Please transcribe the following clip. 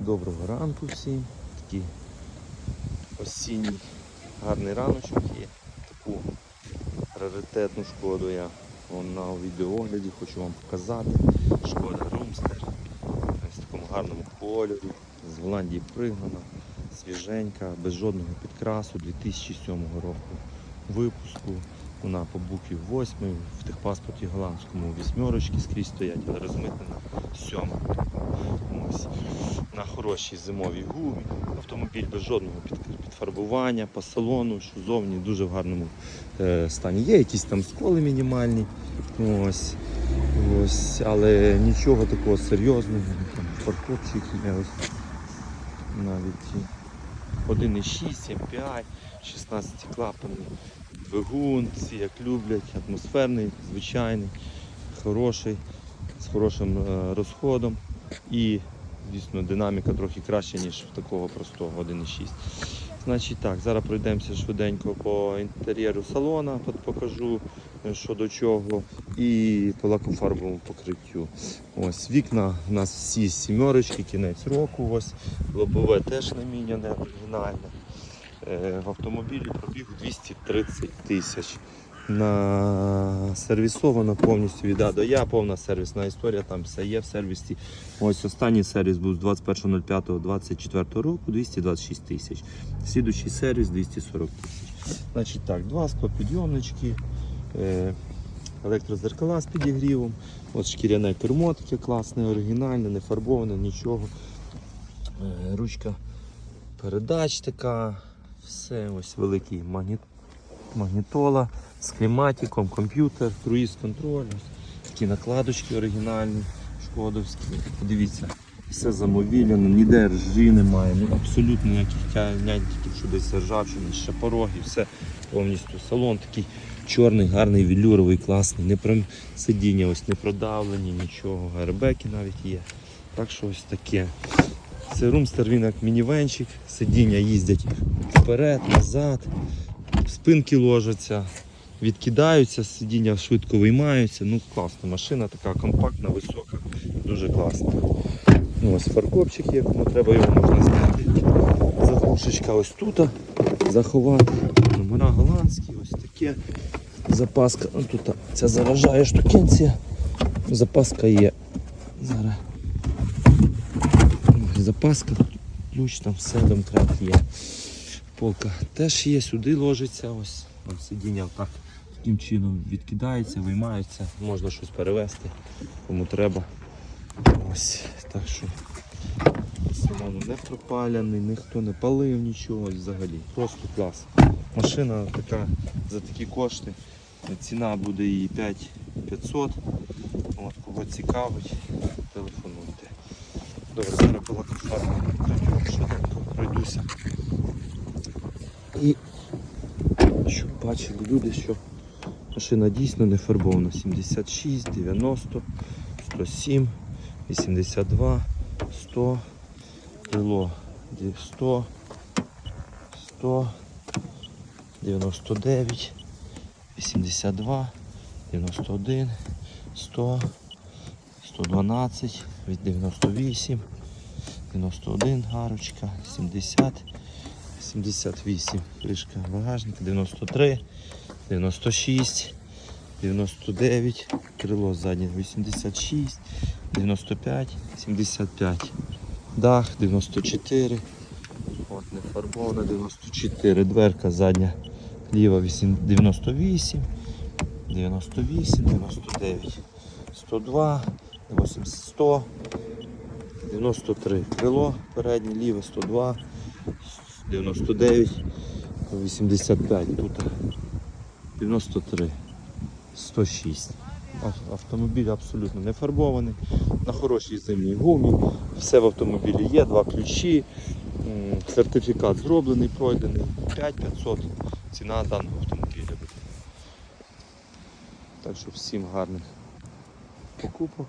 Доброго ранку всім. Такий осінній гарний раночок є. Таку раритетну шкоду я вон на відеоогляді хочу вам показати. Шкода Румстер. Ось в такому гарному кольорі. З Голландії пригнана, свіженька, без жодного підкрасу 2007 року випуску. Вона по букві 8 в техпаспорті голландському вісьмерочки скрізь стоять, але розмитнена сьома. На хорошій зимовій гумі. Автомобіль без жодного підфарбування по салону, що зовні дуже в гарному е, стані. Є якісь там сколи мінімальні. Ось. Ось, але нічого такого серйозного. Там фаркопчик є навіть 1,6, MPI, 16 клапанний двигун, всі як люблять, атмосферний, звичайний, хороший, з хорошим е, розходом і, звісно, динаміка трохи краща, ніж в такого простого 1,6. Значить так, зараз пройдемося швиденько по інтер'єру салона, покажу, е, що до чого, і по лакофарбовому покриттю. Ось вікна у нас всі сімерочки, кінець року. Ось лобове теж не оригінальне. Е, В автомобілі пробіг 230 тисяч. На сервісовано повністю від А до Я, повна сервісна історія, там все є в сервісі. Ось останній сервіс був з 21.05.24 року 226 тисяч. Слідуючий сервіс 240 тисяч. Значить так, два склопідйомнички, е, електрозеркала з підігрівом, от шкіряне кермо таке класне, оригінальне, не фарбоване, нічого. Е, Ручка передач така, все, ось великий магніт, магнітола з кліматиком, комп'ютер, круїз-контроль, такі накладочки оригінальні, шкодовські. Подивіться, все замовіляно, ніде ржі немає, ну, абсолютно ніяких тянянтиків, що десь ржавчини, ще пороги, все повністю. Салон такий чорний, гарний, велюровий, класний, не про сидіння ось не продавлені, нічого, гербеки навіть є. Так що ось таке. Це румстер, він як мінівенчик, сидіння їздять вперед, назад, спинки ложаться, відкидаються, сидіння швидко виймаються. Ну класна машина, така компактна, висока, дуже класна. Ну, ось фаркопчик є, кому треба його можна зняти. Заглушечка ось тут заховати. Номера голландські, ось таке. Запаска, ну, тут ця заражає штукенція. Запаска є. Зараз запаска, ключ там все домкрат є. Полка теж є, сюди ложиться, ось там сидіння так таким чином відкидається, виймається, можна щось перевезти, кому треба. Ось, так що салон не пропаляний, ніхто не палив нічого взагалі. Просто клас. Машина така за такі кошти. Ціна буде її 5500. От, кого цікавить, телефонуйте. Добре, зараз була фарба швиденько пройдуся. І щоб бачили люди, що машина дійсно не фарбована. 76, 90, 107, 82, 100, крило 100, 100, 99, 82, 91, 100, 112, від 98, 91 гарочка, 70, 78 кришка багажника, 93, 96, 99, крило заднє 86, 95, 75, дах 94, от не фарбована 94, дверка задня ліва 8 98, 98, 99, 102, 80, 100, 93. Крило переднє, ліве 102, 99, 85. Тут 93, 106. Автомобіль абсолютно не фарбований, на хорошій зимній гумі. Все в автомобілі є, два ключі, сертифікат зроблений, пройдений. 5500 ціна даного автомобіля буде. Так що всім гарних покупок.